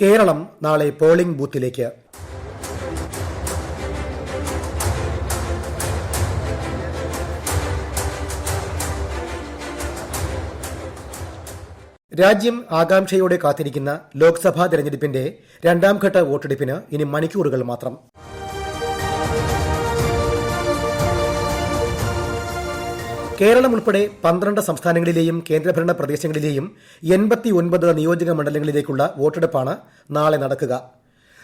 കേരളം നാളെ പോളിംഗ് ബൂത്തിലേക്ക്. രാജ്യം ആകാംക്ഷയോടെ കാത്തിരിക്കുന്ന ലോക്സഭാ തെരഞ്ഞെടുപ്പിന്റെ രണ്ടാംഘട്ട വോട്ടെടുപ്പിന് ഇനി മണിക്കൂറുകൾ മാത്രം. കേരളം ഉൾപ്പെടെ പന്ത്രണ്ട് സംസ്ഥാനങ്ങളിലെയും കേന്ദ്രഭരണ പ്രദേശങ്ങളിലെയും എൺപത്തി ഒൻപത് നിയോജക മണ്ഡലങ്ങളിലേക്കുള്ള വോട്ടെടുപ്പാണ് നാളെ നടക്കുക.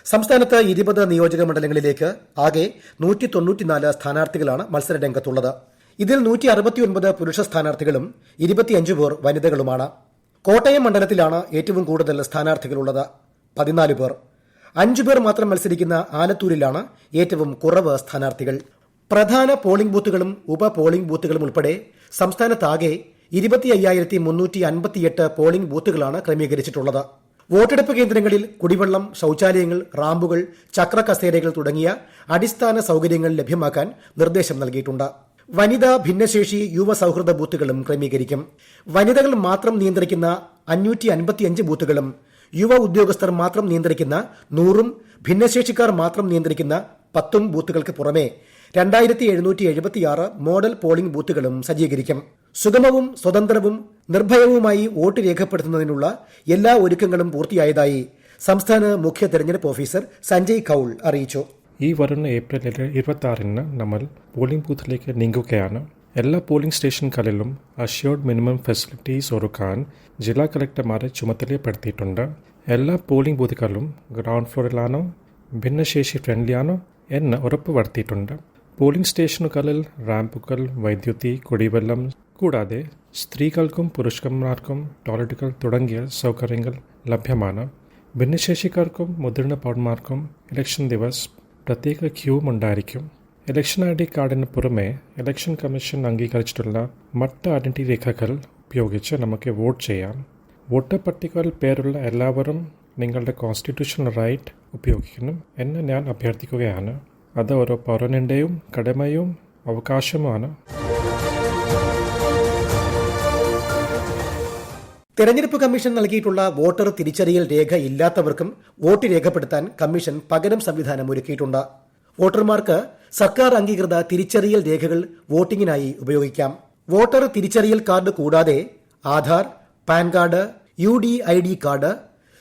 സംസ്ഥാനത്ത് ഇരുപത് നിയോജക മണ്ഡലങ്ങളിലേക്ക് ആകെ നൂറ്റി തൊണ്ണൂറ്റിനാല് സ്ഥാനാർത്ഥികളാണ് മത്സരരംഗത്തുള്ളത്. ഇതിൽ നൂറ്റി അറുപത്തിയൊൻപത് പുരുഷ സ്ഥാനാർത്ഥികളും ഇരുപത്തിയഞ്ച് പേർ വനിതകളുമാണ്. കോട്ടയം മണ്ഡലത്തിലാണ് ഏറ്റവും കൂടുതൽ സ്ഥാനാർത്ഥികളുള്ളത്. പതിനാല് പേർ. അഞ്ചു പേർ മാത്രം മത്സരിക്കുന്ന ആലത്തൂരിലാണ് ഏറ്റവും കുറവ് സ്ഥാനാർത്ഥികൾ. പ്രധാന പോളിംഗ് ബൂത്തുകളും ഉപ പോളിംഗ് ബൂത്തുകളും ഉൾപ്പെടെ സംസ്ഥാനത്താകെ ഇരുപത്തി അയ്യായിരത്തി മുന്നൂറ്റി അൻപത്തിയെട്ട് പോളിംഗ് ബൂത്തുകളാണ് ക്രമീകരിച്ചിട്ടുള്ളത്. വോട്ടെടുപ്പ് കേന്ദ്രങ്ങളിൽ കുടിവെള്ളം ശൌചാലയങ്ങൾ റാമ്പുകൾ ചക്ര കസേരകൾ തുടങ്ങിയ അടിസ്ഥാന സൌകര്യങ്ങൾ ലഭ്യമാക്കാൻ നിർദ്ദേശം നൽകിയിട്ടുണ്ട്. വനിതാ ഭിന്നശേഷി യുവ സൌഹൃദ ബൂത്തുകളും ക്രമീകരിക്കും. വനിതകൾ മാത്രം നിയന്ത്രിക്കുന്ന അഞ്ഞൂറ്റി അൻപത്തിയഞ്ച് ബൂത്തുകളും യുവ ഉദ്യോഗസ്ഥർ മാത്രം നിയന്ത്രിക്കുന്ന നൂറും ഭിന്നശേഷിക്കാർ മാത്രം നിയന്ത്രിക്കുന്ന പത്തും ബൂത്തുകൾക്ക് പുറമെ രണ്ടായിരത്തി എഴുന്നൂറ്റി എഴുപത്തിയാറ് മോഡൽ പോളിംഗ് ബൂത്തുകളും സജ്ജീകരിക്കും. സുഗമവും സ്വതന്ത്രവും നിർഭയവുമായി വോട്ട് രേഖപ്പെടുത്തുന്നതിനുള്ള എല്ലാ ഒരുക്കങ്ങളും പൂർത്തിയായതായി സംസ്ഥാന മുഖ്യ തെരഞ്ഞെടുപ്പ് ഓഫീസർ സഞ്ജയ് കൌൾ അറിയിച്ചു. ഈ വരുന്ന ഏപ്രിൽ ഇരുപത്തി ആറിന് നമ്മൾ പോളിംഗ് ബൂത്തിലേക്ക് നീങ്ങുകയാണ്. എല്ലാ പോളിംഗ് സ്റ്റേഷനുകളിലും അഷ്യോർഡ് മിനിമം ഫെസിലിറ്റീസ് ഒരുക്കാൻ ജില്ലാ കളക്ടർമാരെ ചുമതലപ്പെടുത്തിയിട്ടുണ്ട്. എല്ലാ പോളിംഗ് ബൂത്തുകളും ഗ്രൗണ്ട് ഫ്ലോറിലാണോ ഭിന്നശേഷി ഫ്രണ്ട്ലിയാണോ എന്ന് ഉറപ്പ് വരുത്തിയിട്ടുണ്ട് പോളിംഗ് സ്റ്റേഷനുകളിൽ റാമ്പുകൾ വൈദ്യുതി കുടിവെള്ളം കൂടാതെ സ്ത്രീകൾക്കും പുരുഷന്മാർക്കും ടോയ്ലറ്റുകൾ തുടങ്ങിയ സൗകര്യങ്ങൾ ലഭ്യമാണ്. ഭിന്നശേഷിക്കാർക്കും മുതിർന്ന പൗരന്മാർക്കും ഇലക്ഷൻ ദിവസ് പ്രത്യേക ക്യൂവും ഉണ്ടായിരിക്കും ഇലക്ഷൻ ഐ ഡി കാർഡിന് പുറമെ ഇലക്ഷൻ കമ്മീഷൻ അംഗീകരിച്ചിട്ടുള്ള മറ്റ് ഐഡന്റിറ്റി രേഖകൾ ഉപയോഗിച്ച് നമുക്ക് വോട്ട് ചെയ്യാം. വോട്ടർ പട്ടികയിൽ പേരുള്ള എല്ലാവരും നിങ്ങളുടെ കോൺസ്റ്റിറ്റ്യൂഷണൽ റൈറ്റ് ഉപയോഗിക്കണം എന്ന് ഞാൻ അഭ്യർത്ഥിക്കുകയാണ്. അത് ഓരോ പൗരനിന്റെയും കടമയും അവകാശവുമാണ് തെരഞ്ഞെടുപ്പ് കമ്മീഷൻ നൽകിയിട്ടുള്ള വോട്ടർ തിരിച്ചറിയൽ രേഖ ഇല്ലാത്തവർക്കും വോട്ട് രേഖപ്പെടുത്താൻ കമ്മീഷൻ പകരം സംവിധാനം ഒരുക്കിയിട്ടുണ്ട്. വോട്ടർമാർക്ക് സർക്കാർ അംഗീകൃത തിരിച്ചറിയൽ രേഖകൾ വോട്ടിങ്ങിനായി ഉപയോഗിക്കാം. വോട്ടർ തിരിച്ചറിയൽ കാർഡ് കൂടാതെ Aadhaar PAN card U D I D card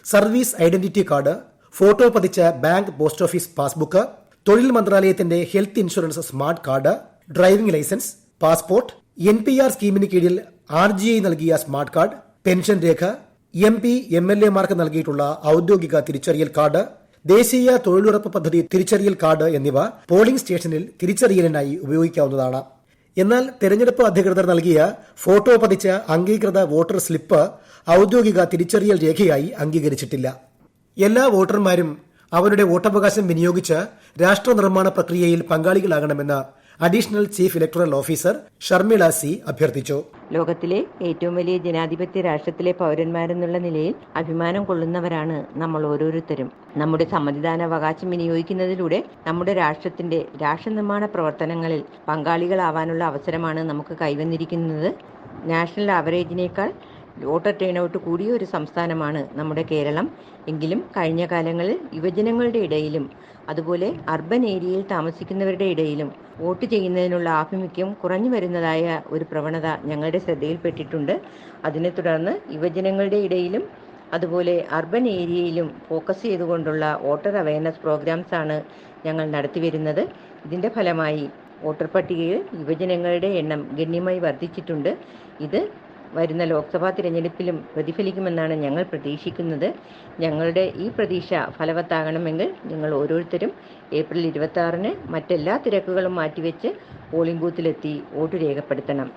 service identity card photo പതിച്ച ബാങ്ക് പോസ്റ്റ് ഓഫീസ് പാസ്ബുക്ക് തൊഴിൽ മന്ത്രാലയത്തിന്റെ health insurance smart card driving licence passport N P R സ്കീമിന് കീഴിൽ ആർ ജി ഐ നൽകിയ smart card pension രേഖ M P M L എമാർക്ക് നൽകിയിട്ടുള്ള ഔദ്യോഗിക തിരിച്ചറിയൽ കാർഡ് ദേശീയ തൊഴിലുറപ്പ് പദ്ധതി തിരിച്ചറിയൽ കാർഡ് എന്നിവ പോളിംഗ് സ്റ്റേഷനിൽ തിരിച്ചറിയലിനായി ഉപയോഗിക്കാവുന്നതാണ്. എന്നാൽ തെരഞ്ഞെടുപ്പ് അധികൃതർ നൽകിയ ഫോട്ടോ പതിച്ച അംഗീകൃത വോട്ടർ സ്ലിപ്പ് ഔദ്യോഗിക തിരിച്ചറിയൽ രേഖയായി അംഗീകരിച്ചിട്ടില്ല. എല്ലാ വോട്ടർമാരും അവരുടെ വോട്ടവകാശം വിനിയോഗിച്ച് രാഷ്ട്ര നിർമ്മാണ പ്രക്രിയയിൽ പങ്കാളികളാകണമെന്ന് additional chief electoral officer Sharmila C അഭ്യർത്ഥിച്ചു. ലോകത്തിലെ ഏറ്റവും വലിയ ജനാധിപത്യ രാഷ്ട്രത്തിലെ പൗരന്മാരെന്നുള്ള നിലയിൽ അഭിമാനം കൊള്ളുന്നവരാണ് നമ്മൾ ഓരോരുത്തരും. നമ്മുടെ സമ്മതിദാനാവകാശം വിനിയോഗിക്കുന്നതിലൂടെ നമ്മുടെ രാഷ്ട്രത്തിന്റെ രാഷ്ട്രനിർമ്മാണ പ്രവർത്തനങ്ങളിൽ പങ്കാളികളാവാനുള്ള അവസരമാണ് നമുക്ക് കൈവന്നിരിക്കുന്നത്. നാഷണൽ ആവറേജിനേക്കാൾ വോട്ടർ ടേൺ ഔട്ട് കൂടിയ ഒരു സംസ്ഥാനമാണ് നമ്മുടെ കേരളം. എങ്കിലും കഴിഞ്ഞ കാലങ്ങളിൽ യുവജനങ്ങളുടെ ഇടയിലും അതുപോലെ അർബൻ ഏരിയയിൽ താമസിക്കുന്നവരുടെ ഇടയിലും വോട്ട് ചെയ്യുന്നതിനുള്ള ആഭിമുഖ്യം കുറഞ്ഞു വരുന്നതായ ഒരു പ്രവണത ഞങ്ങളുടെ ശ്രദ്ധയിൽപ്പെട്ടിട്ടുണ്ട്. അതിനെ തുടർന്ന് യുവജനങ്ങളുടെ ഇടയിലും അതുപോലെ അർബൻ ഏരിയയിലും ഫോക്കസ് ചെയ്തുകൊണ്ടുള്ള വോട്ടർ അവയർനെസ് പ്രോഗ്രാംസ് ആണ് ഞങ്ങൾ നടത്തിവരുന്നത്. ഇതിന്റെ ഫലമായി വോട്ടർ പട്ടികയിൽ യുവജനങ്ങളുടെ എണ്ണം ഗണ്യമായി വർദ്ധിച്ചിട്ടുണ്ട്. ഇത് വരുന്ന ലോക്സഭാ തിരഞ്ഞെടുപ്പിലും പ്രതിഫലിക്കുമെന്നാണ് ഞങ്ങൾ പ്രതീക്ഷിക്കുന്നത്. ഞങ്ങളുടെ ഈ പ്രതീക്ഷ ഫലവത്താകണമെങ്കിൽ നിങ്ങൾ ഓരോരുത്തരും ഏപ്രിൽ ഇരുപത്തി ആറിന് മറ്റെല്ലാ തിരക്കുകളും മാറ്റിവെച്ച് പോളിംഗ് ബൂത്തിലെത്തി വോട്ട് രേഖപ്പെടുത്തണം.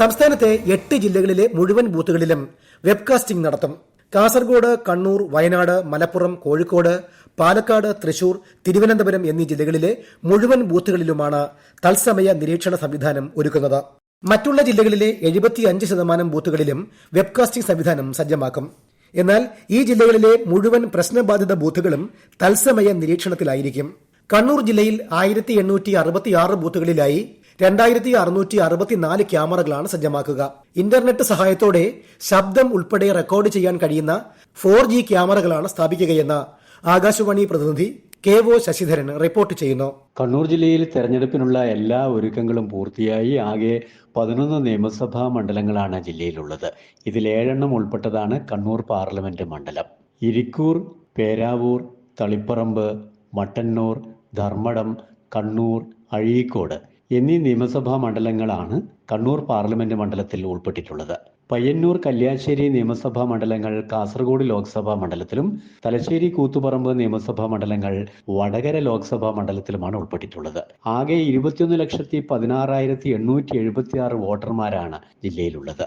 സംസ്ഥാനത്തെ എട്ട് ജില്ലകളിലെ മുഴുവൻ ബൂത്തുകളിലും വെബ്കാസ്റ്റിംഗ് നടത്തും. കാസർഗോഡ് കണ്ണൂർ വയനാട് മലപ്പുറം കോഴിക്കോട് പാലക്കാട് തൃശൂർ തിരുവനന്തപുരം എന്നീ ജില്ലകളിലെ മുഴുവൻ ബൂത്തുകളിലുമാണ് തത്സമയ നിരീക്ഷണ സംവിധാനം ഒരുക്കുന്നത്. മറ്റുള്ള ജില്ലകളിലെ എഴുപത്തിയഞ്ച് ശതമാനം ബൂത്തുകളിലും വെബ്കാസ്റ്റിംഗ് സംവിധാനം സജ്ജമാക്കും. എന്നാൽ ഈ ജില്ലകളിലെ മുഴുവൻ പ്രശ്നബാധിത ബൂത്തുകളും തത്സമയ നിരീക്ഷണത്തിലായിരിക്കും. കണ്ണൂർ ജില്ലയിൽ ആയിരത്തി എണ്ണൂറ്റി അറുപത്തിയാറ് ബൂത്തുകളിലായി രണ്ടായിരത്തി അറുന്നൂറ്റി അറുപത്തിനാല് ക്യാമറകളാണ് സജ്ജമാക്കുക. ഇന്റർനെറ്റ് സഹായത്തോടെ ശബ്ദം ഉൾപ്പെടെ റെക്കോർഡ് ചെയ്യാൻ കഴിയുന്ന ഫോർ ജി ക്യാമറകളാണ് സ്ഥാപിക്കുകയെന്ന് ആകാശവാണി പ്രതിനിധി കെ ഒ ശശിധരൻ റിപ്പോർട്ട് ചെയ്യുന്നു. കണ്ണൂർ ജില്ലയിൽ തെരഞ്ഞെടുപ്പിനുള്ള എല്ലാ ഒരുക്കങ്ങളും പൂർത്തിയായി ആകെ പതിനൊന്ന് നിയമസഭാ മണ്ഡലങ്ങളാണ് ജില്ലയിലുള്ളത്. ഇതിൽ ഏഴെണ്ണം ഉൾപ്പെട്ടതാണ് കണ്ണൂർ പാർലമെന്റ് മണ്ഡലം. ഇരിക്കൂർ പേരാവൂർ തളിപ്പറമ്പ് മട്ടന്നൂർ ധർമ്മടം കണ്ണൂർ അഴീക്കോട് എന്നീ നിയമസഭാ മണ്ഡലങ്ങളാണ് കണ്ണൂർ പാർലമെന്റ് മണ്ഡലത്തിൽ ഉൾപ്പെട്ടിട്ടുള്ളത്. പയ്യന്നൂർ കല്യാശ്ശേരി നിയമസഭാ മണ്ഡലങ്ങൾ കാസർഗോഡ് ലോക്സഭാ മണ്ഡലത്തിലും തലശ്ശേരി കൂത്തുപറമ്പ് നിയമസഭാ മണ്ഡലങ്ങൾ വടകര ലോക്സഭാ മണ്ഡലത്തിലുമാണ് ഉൾപ്പെട്ടിട്ടുള്ളത്. ആകെ ഇരുപത്തിയൊന്ന് ലക്ഷത്തി പതിനാറായിരത്തി എണ്ണൂറ്റി എഴുപത്തി ആറ് വോട്ടർമാരാണ് ജില്ലയിലുള്ളത്.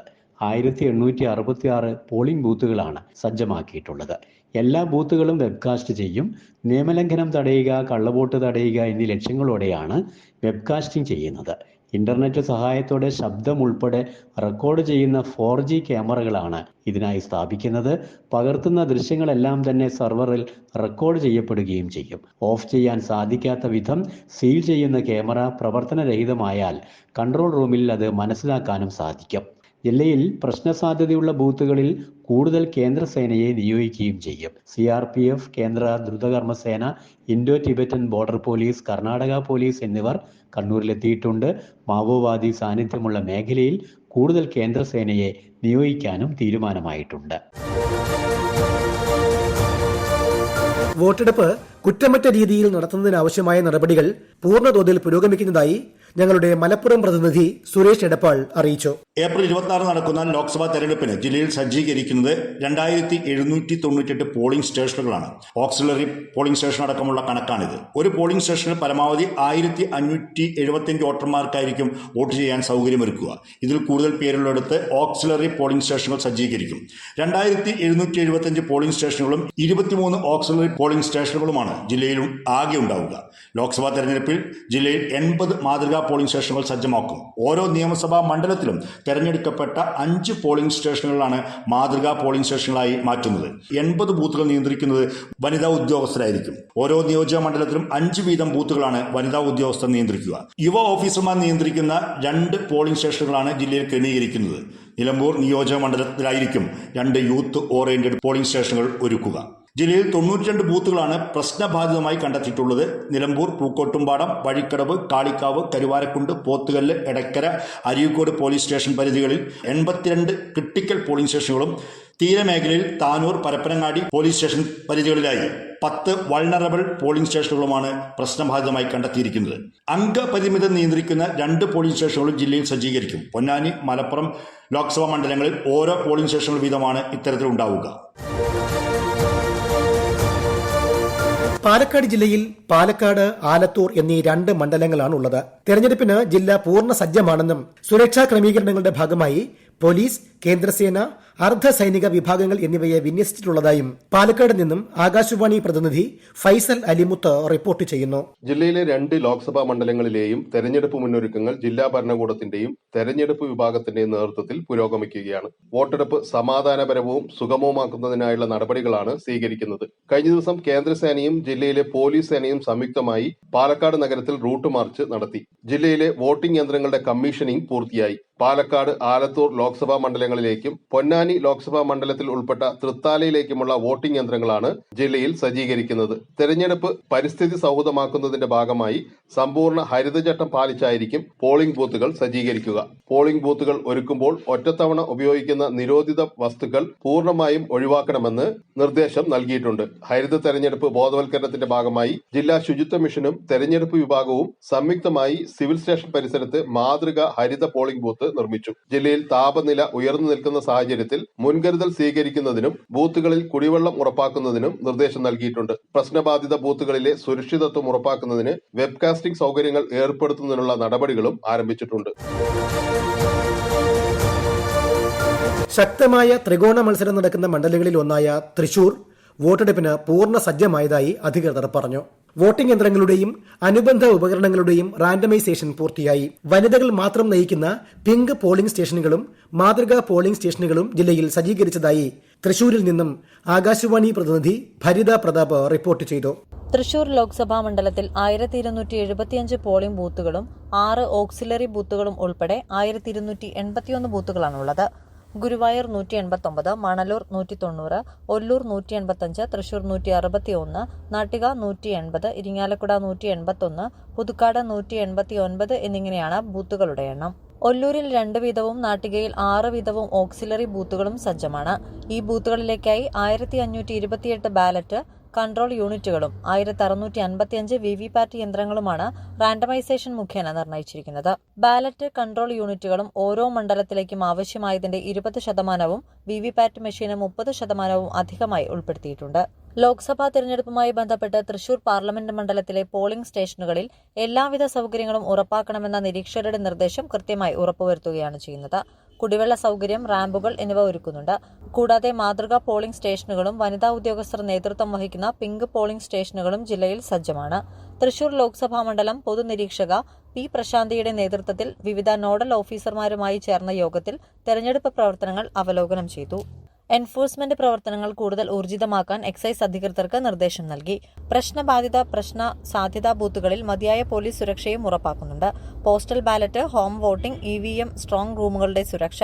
ആയിരത്തി എണ്ണൂറ്റി അറുപത്തി ആറ് പോളിംഗ് ബൂത്തുകളാണ് സജ്ജമാക്കിയിട്ടുള്ളത്. എല്ലാ ബൂത്തുകളും വെബ്കാസ്റ്റ് ചെയ്യും. നിയമലംഘനം തടയുക കള്ളവോട്ട് തടയുക എന്നീ ലക്ഷ്യങ്ങളോടെയാണ് വെബ്കാസ്റ്റിംഗ് ചെയ്യുന്നത്. ഇന്റർനെറ്റ് സഹായത്തോടെ ശബ്ദം ഉൾപ്പെടെ റെക്കോർഡ് ചെയ്യുന്ന ഫോർ ജി ക്യാമറകളാണ് ഇതിനായി സ്ഥാപിക്കുന്നത്. പകർത്തുന്ന ദൃശ്യങ്ങളെല്ലാം തന്നെ സെർവറിൽ റെക്കോർഡ് ചെയ്യപ്പെടുകയും ചെയ്യും. ഓഫ് ചെയ്യാൻ സാധിക്കാത്ത വിധം സീൽ ചെയ്യുന്ന ക്യാമറ പ്രവർത്തനരഹിതമായാൽ കൺട്രോൾ റൂമിൽ അത് മനസ്സിലാക്കാനും സാധിക്കും. ജില്ലയിൽ പ്രശ്നസാധ്യതയുള്ള ബൂത്തുകളിൽ കൂടുതൽ കേന്ദ്ര സേനയെ നിയോഗിക്കുകയും ചെയ്യും. സി ആർ പി എഫ് കേന്ദ്ര ദ്രുതകർമ്മസേന Indo Tibetan border police Karnataka police എന്നിവർ കണ്ണൂരിലെത്തിയിട്ടുണ്ട്. മാവോവാദി സാന്നിധ്യമുള്ള മേഖലയിൽ കൂടുതൽ കേന്ദ്ര സേനയെ നിയോഗിക്കാനും തീരുമാനമായിട്ടുണ്ട്. വോട്ടെടുപ്പ് കുറ്റമറ്റ രീതിയിൽ നടത്തുന്നതിനാവശ്യമായ നടപടികൾ പൂർണതോതിൽ പുരോഗമിക്കുന്നതായി ഞങ്ങളുടെ മലപ്പുറം പ്രതിനിധി സുരേഷ് എടപ്പാൾ അറിയിച്ചു. ഏപ്രിൽ ഇരുപത്തി ആറ് നടക്കുന്ന ലോക്സഭാ തെരഞ്ഞെടുപ്പിന് ജില്ലയിൽ സജ്ജീകരിക്കുന്നത് രണ്ടായിരത്തി എഴുന്നൂറ്റി തൊണ്ണൂറ്റെട്ട് പോളിംഗ് സ്റ്റേഷനുകളാണ്. ഓക്സിലറി പോളിംഗ് സ്റ്റേഷൻ അടക്കമുള്ള കണക്കാണിത്. ഒരു പോളിംഗ് സ്റ്റേഷനിൽ പരമാവധി ആയിരത്തി അഞ്ഞൂറ്റി എഴുപത്തിയഞ്ച് വോട്ടർമാർക്കായിരിക്കും വോട്ട് ചെയ്യാൻ സൗകര്യമൊരുക്കുക. ഇതിൽ കൂടുതൽ പേരുള്ളിടത്ത് ഓക്സിലറി പോളിംഗ് സ്റ്റേഷനുകൾ സജ്ജീകരിക്കും. രണ്ടായിരത്തി എഴുന്നൂറ്റി എഴുപത്തിയഞ്ച് പോളിംഗ് സ്റ്റേഷനുകളും ഇരുപത്തിമൂന്ന് ഓക്സിലറി പോളിംഗ് സ്റ്റേഷനുകളുമാണ് ജില്ലയിൽ ആകെ ഉണ്ടാവുക. ലോക്സഭാ തെരഞ്ഞെടുപ്പിൽ ജില്ലയിൽ എൺപത് മാതൃകാ പോളിംഗ് സ്റ്റേഷനുകൾ സജ്ജമാക്കും. ഓരോ നിയമസഭാ മണ്ഡലത്തിലും തെരഞ്ഞെടുക്കപ്പെട്ട അഞ്ച് പോളിംഗ് സ്റ്റേഷനുകളാണ് മാതൃകാ പോളിംഗ് സ്റ്റേഷനുകളായി മാറ്റുന്നത്. എൺപത് ബൂത്തുകൾ നിയന്ത്രിക്കുന്നത് വനിതാ ഉദ്യോഗസ്ഥരായിരിക്കും. ഓരോ നിയോജക മണ്ഡലത്തിലും അഞ്ച് വീതം ബൂത്തുകളാണ് വനിതാ ഉദ്യോഗസ്ഥർ നിയന്ത്രിക്കുക. യുവ ഓഫീസർമാർ നിയന്ത്രിക്കുന്ന രണ്ട് പോളിംഗ് സ്റ്റേഷനുകളാണ് ജില്ലയിൽ ക്രമീകരിക്കുന്നത്. നിലമ്പൂർ നിയോജക മണ്ഡലത്തിലായിരിക്കും രണ്ട് യൂത്ത് ഓറിയന്റഡ് പോളിംഗ് സ്റ്റേഷനുകൾ ഒരുക്കുക. ജില്ലയിൽ തൊണ്ണൂറ്റിരണ്ട് ബൂത്തുകളാണ് പ്രശ്നബാധിതമായി കണ്ടെത്തിയിട്ടുള്ളത്. നിലമ്പൂർ പൂക്കോട്ടുംപാടം വഴിക്കടവ് കാളിക്കാവ് കരുവാരക്കുണ്ട് പോത്തുകല്ല് എടക്കര അരീക്കോട് പോലീസ് സ്റ്റേഷൻ പരിധികളിൽ എൺപത്തിരണ്ട് ക്രിട്ടിക്കൽ പോളിംഗ് സ്റ്റേഷനുകളും തീരമേഖലയിൽ താനൂർ പരപ്പനങ്ങാടി പോലീസ് സ്റ്റേഷൻ പരിധികളിലായി. പത്ത് വൾണറബിൾ പോളിംഗ് സ്റ്റേഷനുകളുമാണ് പ്രശ്നബാധിതമായി കണ്ടെത്തിയിരിക്കുന്നത്. അംഗപരിമിതം നിയന്ത്രിക്കുന്ന രണ്ട് പോളിംഗ് സ്റ്റേഷനുകളും ജില്ലയിൽ സജ്ജീകരിക്കും. പൊന്നാനി മലപ്പുറം ലോക്സഭാ മണ്ഡലങ്ങളിൽ ഓരോ പോളിംഗ് സ്റ്റേഷനുകൾ വീതമാണ് ഇത്തരത്തിലുണ്ടാവുക. പാലക്കാട് ജില്ലയിൽ പാലക്കാട് ആലത്തൂർ എന്നീ രണ്ട് മണ്ഡലങ്ങളാണ് ഉള്ളത് തെരഞ്ഞെടുപ്പിന് ജില്ല പൂർണ സജ്ജമാണെന്നും സുരക്ഷാ ക്രമീകരണങ്ങളുടെ ഭാഗമായി പോലീസ് കേന്ദ്രസേന അർദ്ധ സൈനിക വിഭാഗങ്ങൾ എന്നിവയെ വിന്യസിച്ചിട്ടുള്ളതായും പാലക്കാട് നിന്നും ആകാശവാണി പ്രതിനിധി ഫൈസൽ അലിമുത്ത് റിപ്പോർട്ട് ചെയ്യുന്നു. ജില്ലയിലെ രണ്ട് ലോക്സഭാ മണ്ഡലങ്ങളിലെയും തെരഞ്ഞെടുപ്പ് മുന്നൊരുക്കങ്ങൾ ജില്ലാ ഭരണകൂടത്തിന്റെയും തെരഞ്ഞെടുപ്പ് വിഭാഗത്തിന്റെയും നേതൃത്വത്തിൽ പുരോഗമിക്കുകയാണ്. വോട്ടെടുപ്പ് സമാധാനപരവും സുഗമവുമാക്കുന്നതിനായുള്ള നടപടികളാണ് സ്വീകരിക്കുന്നത്. കഴിഞ്ഞ ദിവസം കേന്ദ്രസേനയും ജില്ലയിലെ പോലീസ് സേനയും സംയുക്തമായി പാലക്കാട് നഗരത്തിൽ റൂട്ട് മാർച്ച് നടത്തി. ജില്ലയിലെ വോട്ടിംഗ് യന്ത്രങ്ങളുടെ കമ്മീഷനിംഗ് പൂർത്തിയായി. പാലക്കാട് ആലത്തൂർ ലോക്സഭാ മണ്ഡലങ്ങളിലേക്കും പൊന്നാനി പൊന്നാനി ലോക്സഭാ മണ്ഡലത്തിൽ ഉൾപ്പെട്ട തൃത്താലയിലേക്കുമുള്ള വോട്ടിംഗ് യന്ത്രങ്ങളാണ് ജില്ലയിൽ സജ്ജീകരിക്കുന്നത്. തെരഞ്ഞെടുപ്പ് പരിസ്ഥിതി സൗഹൃദമാക്കുന്നതിന്റെ ഭാഗമായി സമ്പൂർണ ഹരിതചട്ടം പാലിച്ചായിരിക്കും പോളിംഗ് ബൂത്തുകൾ സജ്ജീകരിക്കുക. പോളിംഗ് ബൂത്തുകൾ ഒരുക്കുമ്പോൾ ഒറ്റത്തവണ ഉപയോഗിക്കുന്ന നിരോധിത വസ്തുക്കൾ പൂർണമായും ഒഴിവാക്കണമെന്ന് നിർദ്ദേശം നൽകിയിട്ടുണ്ട്. ഹരിത തെരഞ്ഞെടുപ്പ് ബോധവൽക്കരണത്തിന്റെ ഭാഗമായി ജില്ലാ ശുചിത്വ മിഷനും തെരഞ്ഞെടുപ്പ് വിഭാഗവും സംയുക്തമായി സിവിൽ സ്റ്റേഷൻ പരിസരത്ത് മാതൃക ഹരിത പോളിംഗ് ബൂത്ത് നിർമ്മിച്ചു. ജില്ലയിൽ താപനില ഉയർന്നു നിൽക്കുന്ന സാഹചര്യത്തിൽ മുൻകരുതൽ സ്വീകരിക്കുന്നതിനും ബൂത്തുകളിൽ കുടിവെള്ളം ഉറപ്പാക്കുന്നതിനും നിർദ്ദേശം നൽകിയിട്ടുണ്ട്. പ്രശ്നബാധിത ബൂത്തുകളിലെ സുരക്ഷിതത്വം ഉറപ്പാക്കുന്നതിന് വെബ്കാസ്റ്റിംഗ് സൗകര്യങ്ങൾ ഏർപ്പെടുത്തുന്നതിനുള്ള നടപടികളും ആരംഭിച്ചിട്ടുണ്ട്. ശക്തമായ ത്രികോണ മത്സരം നടക്കുന്ന മണ്ഡലങ്ങളിൽ ഒന്നായ തൃശൂർ വോട്ടെടുപ്പിന് പൂർണ സജ്ജമായതായി അധികൃതർ പറഞ്ഞു. വോട്ടിംഗ് യന്ത്രങ്ങളുടെയും അനുബന്ധ ഉപകരണങ്ങളുടെയും റാൻഡമൈസേഷൻ പൂർത്തിയായി. വനിതകൾ മാത്രം നയിക്കുന്ന പിങ്ക് പോളിംഗ് സ്റ്റേഷനുകളും മാതൃകാ പോളിംഗ് സ്റ്റേഷനുകളും ജില്ലയിൽ സജ്ജീകരിച്ചതായി തൃശൂരിൽ നിന്നും ആകാശവാണി പ്രതിനിധി ഭരിത പ്രതാപ് റിപ്പോർട്ട് ചെയ്തു. തൃശൂർ ലോക്സഭാ മണ്ഡലത്തിൽ ആയിരത്തി ഇരുന്നൂറ്റി എഴുപത്തിയഞ്ച് പോളിംഗ് ബൂത്തുകളും ആറ് ഓക്സിലറി ബൂത്തുകളും ഉൾപ്പെടെ ആയിരത്തി ഇരുന്നൂറ്റി എൺപത്തിയൊന്ന് ബൂത്തുകളാണുള്ളത്. ഗുരുവായൂർ നൂറ്റി എൺപത്തൊമ്പത് മണലൂർ നൂറ്റി തൊണ്ണൂറ് ഒല്ലൂർ നൂറ്റി എൺപത്തഞ്ച് തൃശൂർ നൂറ്റി അറുപത്തി ഒന്ന് നാട്ടിക നൂറ്റി എൺപത് ഇരിങ്ങാലക്കുട നൂറ്റി എൺപത്തൊന്ന് പുതുക്കാട് നൂറ്റി എൺപത്തി ഒൻപത് എന്നിങ്ങനെയാണ് ബൂത്തുകളുടെ എണ്ണം. ഒല്ലൂരിൽ രണ്ട് വീതവും നാട്ടികയിൽ ആറ് വീതവും ഓക്സിലറി ബൂത്തുകളും സജ്ജമാണ്. ഈ ബൂത്തുകളിലേക്കായി ആയിരത്തി അഞ്ഞൂറ്റി ഇരുപത്തിയെട്ട് ബാലറ്റ് കൺട്രോൾ യൂണിറ്റുകളും ആയിരത്തി അറുന്നൂറ്റി അൻപത്തിയഞ്ച് വി വി പാറ്റ് യന്ത്രങ്ങളുമാണ് റാൻഡമൈസേഷൻ മുഖേന നിർണയിച്ചിരിക്കുന്നത് ബാലറ്റ് കൺട്രോൾ യൂണിറ്റുകളും ഓരോ മണ്ഡലത്തിലേക്കും ആവശ്യമായതിന്റെ ഇരുപത് ശതമാനവും വി വി പാറ്റ് മെഷീന് മുപ്പത് ശതമാനവും അധികമായി ഉൾപ്പെടുത്തിയിട്ടുണ്ട്. ലോക്സഭാ തെരഞ്ഞെടുപ്പുമായി ബന്ധപ്പെട്ട് തൃശൂർ പാർലമെന്റ് മണ്ഡലത്തിലെ പോളിംഗ് സ്റ്റേഷനുകളിൽ എല്ലാവിധ സൌകര്യങ്ങളും ഉറപ്പാക്കണമെന്ന നിരീക്ഷകരുടെ നിർദ്ദേശം കൃത്യമായി ഉറപ്പുവരുത്തുകയാണ് ചെയ്യുന്നത്. കുടിവെള്ള സൌകര്യം റാമ്പുകൾ എന്നിവ ഒരുക്കുന്നുണ്ട്. കൂടാതെ മാതൃകാ പോളിംഗ് സ്റ്റേഷനുകളും വനിതാ ഉദ്യോഗസ്ഥർ നേതൃത്വം വഹിക്കുന്ന പിങ്ക് പോളിംഗ് സ്റ്റേഷനുകളും ജില്ലയിൽ സജ്ജമാണ്. തൃശൂർ ലോക്സഭാ മണ്ഡലം പൊതുനിരീക്ഷക പി പ്രശാന്തിയുടെ നേതൃത്വത്തിൽ വിവിധ നോഡൽ ഓഫീസർമാരുമായി ചേർന്ന യോഗത്തിൽ തെരഞ്ഞെടുപ്പ് പ്രവർത്തനങ്ങൾ അവലോകനം ചെയ്തു. എൻഫോഴ്സ്മെന്റ് പ്രവർത്തനങ്ങൾ കൂടുതൽ ഊർജിതമാക്കാൻ എക്സൈസ് അധികൃതർക്ക് നിർദ്ദേശം നൽകി. പ്രശ്നബാധിത പ്രശ്ന സാധ്യതാ ബൂത്തുകളിൽ മതിയായ പോലീസ് സുരക്ഷയും ഉറപ്പാക്കുന്നുണ്ട്. Postal ballot home voting E V M strong റൂമുകളുടെ സുരക്ഷ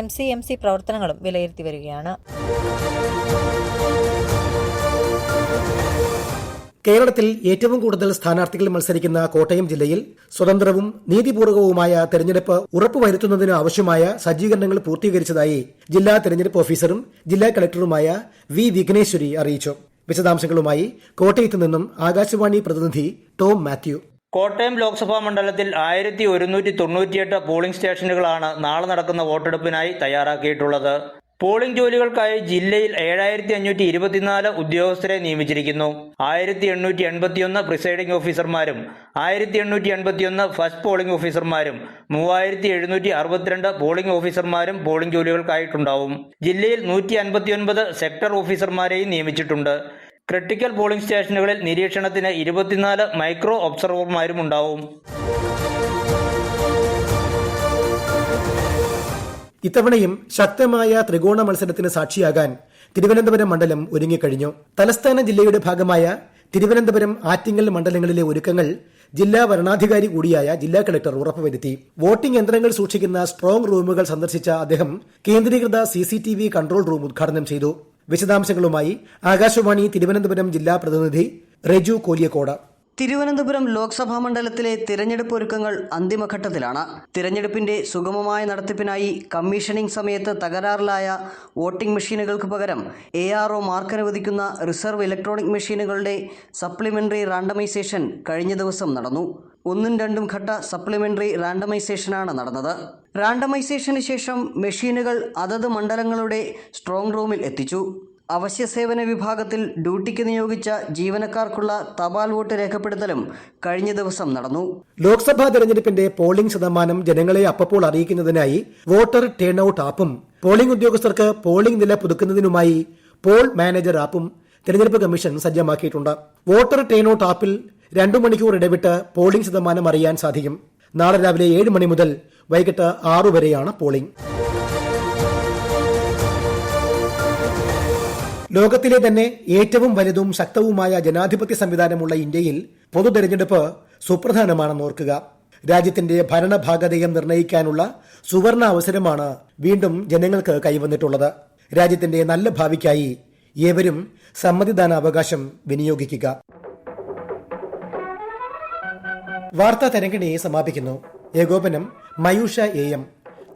എം സി എം സി പ്രവർത്തനങ്ങളും വിലയിരുത്തി വരികയാണ്. കേരളത്തിൽ ഏറ്റവും കൂടുതൽ സ്ഥാനാർത്ഥികൾ മത്സരിക്കുന്ന കോട്ടയം ജില്ലയിൽ സ്വതന്ത്രവും നീതിപൂർവകവുമായ തെരഞ്ഞെടുപ്പ് ഉറപ്പുവരുത്തുന്നതിന് ആവശ്യമായ സജ്ജീകരണങ്ങൾ പൂർത്തീകരിച്ചതായി ജില്ലാ തെരഞ്ഞെടുപ്പ് ഓഫീസറും ജില്ലാ കളക്ടറുമായ വി വിഘ്നേശ്വരി അറിയിച്ചു. വിശദാംശങ്ങളുമായി കോട്ടയത്ത് നിന്നും ആകാശവാണി പ്രതിനിധി ടോം മാത്യു. കോട്ടയം ലോക്സഭാ മണ്ഡലത്തിൽ ആയിരത്തി ഒരുന്നൂറ്റി തൊണ്ണൂറ്റിയെട്ട് പോളിംഗ് സ്റ്റേഷനുകളാണ് നാളെ നടക്കുന്ന വോട്ടെടുപ്പിനായി തയ്യാറാക്കിയിട്ടുള്ളത്. പോളിംഗ് ജോലികൾക്കായി ജില്ലയിൽ ഏഴായിരത്തി അഞ്ഞൂറ്റി ഇരുപത്തിനാല് ഉദ്യോഗസ്ഥരെ നിയമിച്ചിരിക്കുന്നു. ആയിരത്തി എണ്ണൂറ്റി എൺപത്തിയൊന്ന് പ്രിസൈഡിംഗ് ഓഫീസർമാരും ആയിരത്തി എണ്ണൂറ്റി എൺപത്തിയൊന്ന് ഫസ്റ്റ് പോളിംഗ് ഓഫീസർമാരും മൂവായിരത്തി എഴുന്നൂറ്റി അറുപത്തിരണ്ട് പോളിംഗ് ഓഫീസർമാരും പോളിംഗ് ജോലികൾക്കായിട്ടുണ്ടാവും. ജില്ലയിൽ നൂറ്റി അൻപത്തിയൊൻപത് സെക്ടർ ഓഫീസർമാരെയും നിയമിച്ചിട്ടുണ്ട്. ക്രിട്ടിക്കൽ പോളിംഗ് സ്റ്റേഷനുകളിൽ നിരീക്ഷണത്തിന് ഇരുപത്തിനാല് മൈക്രോ ഒബ്സർവർമാരും ഉണ്ടാവും. ഇത്തവണയും ശക്തമായ ത്രികോണ മത്സരത്തിന് സാക്ഷിയാകാൻ തിരുവനന്തപുരം മണ്ഡലം ഒരുങ്ങിക്കഴിഞ്ഞു. തലസ്ഥാന ജില്ലയുടെ ഭാഗമായ തിരുവനന്തപുരം ആറ്റിങ്ങൽ മണ്ഡലങ്ങളിലെ ഒരുക്കങ്ങൾ ജില്ലാ വരണാധികാരി കൂടിയായ ജില്ലാ കളക്ടർ ഉറപ്പുവരുത്തി. വോട്ടിംഗ് യന്ത്രങ്ങൾ സൂക്ഷിക്കുന്ന സ്ട്രോങ് റൂമുകൾ സന്ദർശിച്ച അദ്ദേഹം കേന്ദ്രീകൃത സിസിടിവി കൺട്രോൾ റൂം ഉദ്ഘാടനം ചെയ്തു. വിശദാംശങ്ങളുമായി ആകാശവാണി തിരുവനന്തപുരം ജില്ലാ പ്രതിനിധി റെജു കോലിയക്കോട്. തിരുവനന്തപുരം ലോക്സഭാ മണ്ഡലത്തിലെ തിരഞ്ഞെടുപ്പ് ഒരുക്കങ്ങൾ അന്തിമഘട്ടത്തിലാണ്. തിരഞ്ഞെടുപ്പിന്റെ സുഗമമായ നടത്തിപ്പിനായി കമ്മീഷനിംഗ് സമയത്ത് തകരാറിലായ വോട്ടിംഗ് മെഷീനുകൾക്ക് പകരം എ ആർ ഒ മാർക്ക് അനുവദിക്കുന്ന റിസർവ് ഇലക്ട്രോണിക് മെഷീനുകളുടെ സപ്ലിമെന്ററി റാൻഡമൈസേഷൻ കഴിഞ്ഞ ദിവസം നടന്നു. ഒന്നും രണ്ടും ഘട്ട സപ്ലിമെന്ററി റാൻഡമൈസേഷനാണ് നടന്നത്. റാൻഡമൈസേഷന് ശേഷം മെഷീനുകൾ അതത് മണ്ഡലങ്ങളുടെ സ്ട്രോങ് റൂമിൽ എത്തിച്ചു. അവശ്യ സേവന വിഭാഗത്തിൽ ഡ്യൂട്ടിക്ക് നിയോഗിച്ച ജീവനക്കാർക്കുള്ള തപാൽ വോട്ട് രേഖപ്പെടുത്തലും കഴിഞ്ഞ ദിവസം നടന്നു. ലോക്സഭാ തെരഞ്ഞെടുപ്പിന്റെ പോളിംഗ് ശതമാനം ജനങ്ങളെ അപ്പപ്പോൾ അറിയിക്കുന്നതിനായി വോട്ടർ ടേൺ ഔട്ട് ആപ്പും പോളിംഗ് ഉദ്യോഗസ്ഥർക്ക് പോളിംഗ് നില പുതുക്കുന്നതിനുമായി പോൾ മാനേജർ ആപ്പും തെരഞ്ഞെടുപ്പ് കമ്മീഷൻ സജ്ജമാക്കിയിട്ടുണ്ട്. വോട്ടർ ടേൺ ഔട്ട് ആപ്പിൽ രണ്ടു മണിക്കൂർ ഇടവിട്ട് പോളിംഗ് ശതമാനം അറിയാൻ സാധിക്കും. നാളെ രാവിലെ ഏഴ് മണി മുതൽ വൈകിട്ട് ആറു വരെയാണ് പോളിംഗ്. ലോകത്തിലെ തന്നെ ഏറ്റവും വലുതും ശക്തവുമായ ജനാധിപത്യ സംവിധാനമുള്ള ഇന്ത്യയിൽ പൊതു തെരഞ്ഞെടുപ്പ് സുപ്രധാനമാണെന്ന് ഓർക്കുക. രാജ്യത്തിന്റെ ഭരണഭാഗതയം നിർണയിക്കാനുള്ള സുവർണ അവസരമാണ് വീണ്ടും ജനങ്ങൾക്ക് കൈവന്നിട്ടുള്ളത്. രാജ്യത്തിന്റെ നല്ല ഭാവിക്കായി ഏവരും സമ്മതിദാന അവകാശം വിനിയോഗിക്കുക. വാർത്താ തരംഗിണി സമാപിക്കുന്നു. ഏകോപനം മയൂഷ എ എം.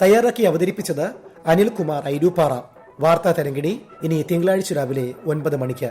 തയ്യാറാക്കി അവതരിപ്പിച്ചത് അനിൽകുമാർ ഐരൂപ്പാറ. വാർത്താ തരംഗിണി ഇനി തിങ്കളാഴ്ച രാവിലെ ഒൻപത് മണിക്ക്.